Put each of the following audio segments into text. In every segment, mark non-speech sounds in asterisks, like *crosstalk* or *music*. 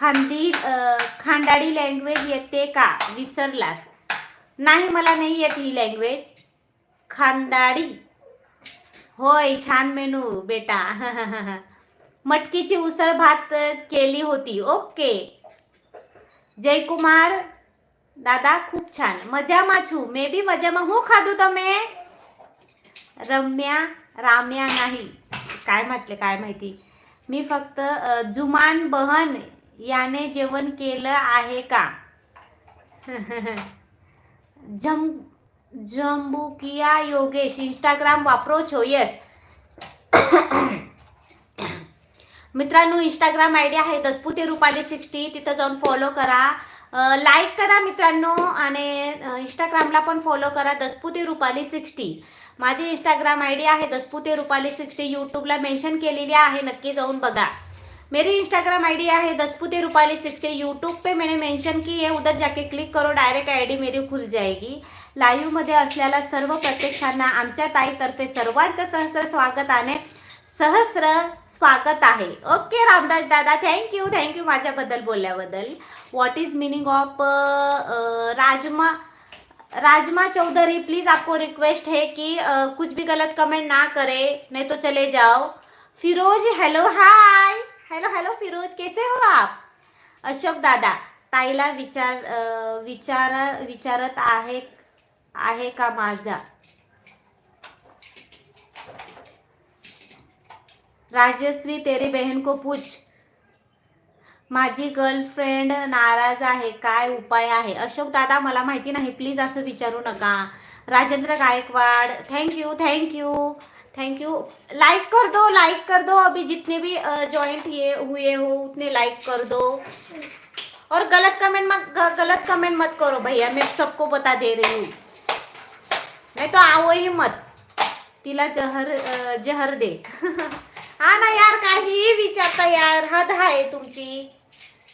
खांदी अ, खांडाडी लँग्वेज येते का विसरलात नाही मला नाही येत ही लँग्वेज खांदाडी होय छान मेनू बेटा *laughs* मटकीची उसळ भात केली होती ओके જયકુમાર દાદા ખૂબ છાન મજામાં છું મેં બી મજામાં હું ખાધું તમે रम्या राम्या नाही काय म्हटले काय माहिती मी फक्त अ, जुमान बहन याने जेवण केलं आहे का? जम जम्बुकिया योगेश इंस्टाग्राम वापरो छो यस मित्रांनो इंस्टाग्राम आय डी आहे दसपुते रुपाली सिक्स्टी तिथं जाऊन फॉलो करा. लाईक करा मित्रांनो आणि इंस्टाग्रामला पण फॉलो करा दसपुते रुपाली सिक्स्टी माझी इंस्टाग्राम आय डी आहे दसपुते रुपाली सिक्स्टी यूट्यूबला मेन्शन केलेली आहे. नक्की जाऊन बघा. मेरी इंस्टाग्राम आईडी है दसपुते रूपाली सिक्सटी यूट्यूब पे मैंने मेंशन की है उधर जाके क्लिक करो डायरेक्ट आयडी मेरी खुल जाएगी। लाईव्हमध्ये असलेल्या सर्व प्रत्यक्षांना आमच्या ताईतर्फे सर्वांचं सहस्र स्वागताने सहस्र स्वागत आहे. ओके रामदास दादा थँक्यू थँक्यू माझ्याबद्दल बोलल्याबद्दल. What is meaning of rajma rajma Chaudhary please आपको रिक्वेस्ट है कि कुछ भी गलत कमेंट ना करे नहीं तो चले जाओ. Firoz hello hi hello hello Firoz कैसे हो आप? अशोक दादा ताईला विचार विचारा विचार विचारत आहे आहे का माझा? राजश्री तेरी बहन को पूछ. माझी गर्लफ्रेंड नाराज आहे. काय उपाय आहे? अशोक दादा मला माहिती नाही. प्लीज असं विचारू नका. Rajendra Gaikwad. Thank you thank you thank you like कर दो लाइक कर दो. अभी जितने भी ज्वाइंट ये हुए हो उतने लाइक कर दो. और गलत कमेंट मत गलत कमेंट मत करो भैया. मैं सबको बता दे रही हूँ. नहीं तो आओ ही मत. तिला जहर जहर दे. *laughs* हा ना यार काही विचारता यार. हद आहे तुमची.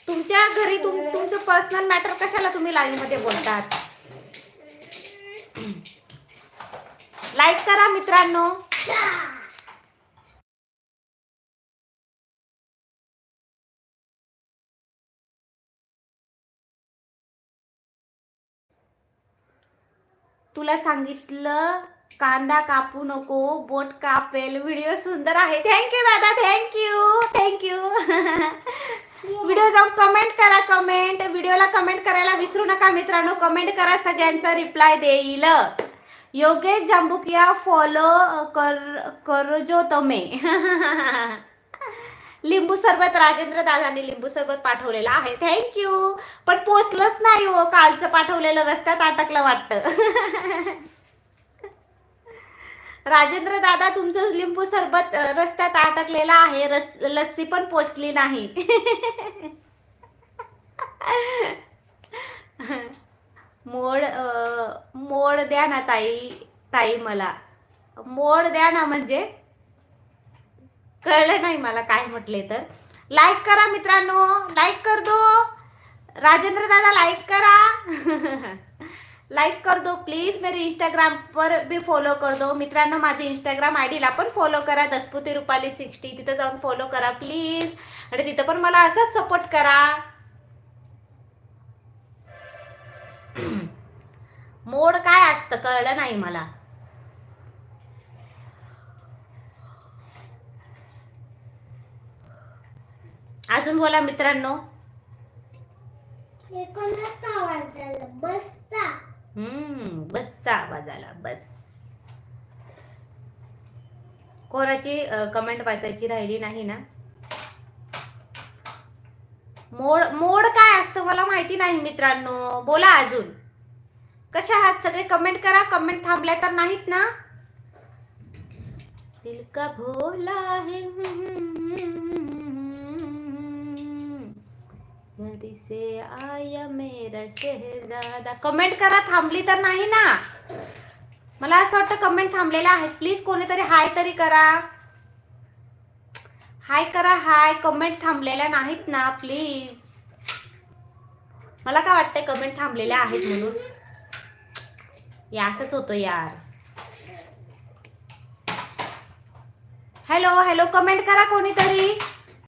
तुमच्या घरी तुम तुमचं पर्सनल मॅटर कशाला तुम्ही लाईव्हमध्ये बोलतात? *clears throat* लाईक करा मित्रांनो. तुला सांगितलं कांदा कापू नको बोट कापेल. व्हिडिओ सुंदर आहे. थँक्यू दादा. Thank you thank you video जाऊन कमेंट करा कमेंट व्हिडिओला कमेंट करायला विसरू नका मित्रांनो. कमेंट करा सगळ्यांचा रिप्लाय देईल. योगेश जांबुकिया फॉलो कर करजो तमे. लिंबू सरबत राजेंद्र दादांनी लिंबू सरबत पाठवलेलं आहे. थँक्यू पण पोचलंच नाही हो कालचं पाठवलेलं रस्त्यात अटकलं वाटतं. राजेंद्र दादा तुमचं लिंबू सरबत रस्त्यात अटकलेलं आहे रस लस्सी पण पोचली नाही मोड अ, मोड द्या ना ताई ताई मला. मोड द्या ना म्हणजे. कळलं नाही मला काय म्हटले तर. लाईक करा मित्रांनो लाईक कर दो राजेंद्र दादा लाईक करा. लाईक कर दो प्लीज मेरे इंस्टाग्राम पर भी फॉलो कर दो मित्रांनो माझी इंस्टाग्राम आय डीला पण फॉलो करा. दसपुती रुपाली सिक्स्टी तिथं जाऊन फॉलो करा प्लीज आणि तिथं पण मला असंच सपोर्ट करा. मोड काय असतं कळलं नाही मला. अजून बोला मित्रांनो. आवाज बसचा. हम्म बसचा आवाज आला बस. कोणाची कमेंट वाचायची राहिली नाही ना? मोड मोड काय असतं मला माहिती नाही मित्रांनो. बोला अजून. कशा आहात? सगळे कमेंट करा. कमेंट थांबल्या तर नाहीत ना? दिल का भोला है? जरी से आया मेरा शहजादा. कमेंट करा. थांबली तर नाही ना? मला असं वाटतं कमेंट थांबलेला आहे प्लीज कोणीतरी हाय तरी करा. हाय करा. हाय कमेंट थांबलेल्या नाहीत ना? प्लीज मला काय वाटतंय कमेंट थांबलेल्या आहेत म्हणून? या असंच होतं यार. हॅलो हॅलो कमेंट करा कोणीतरी.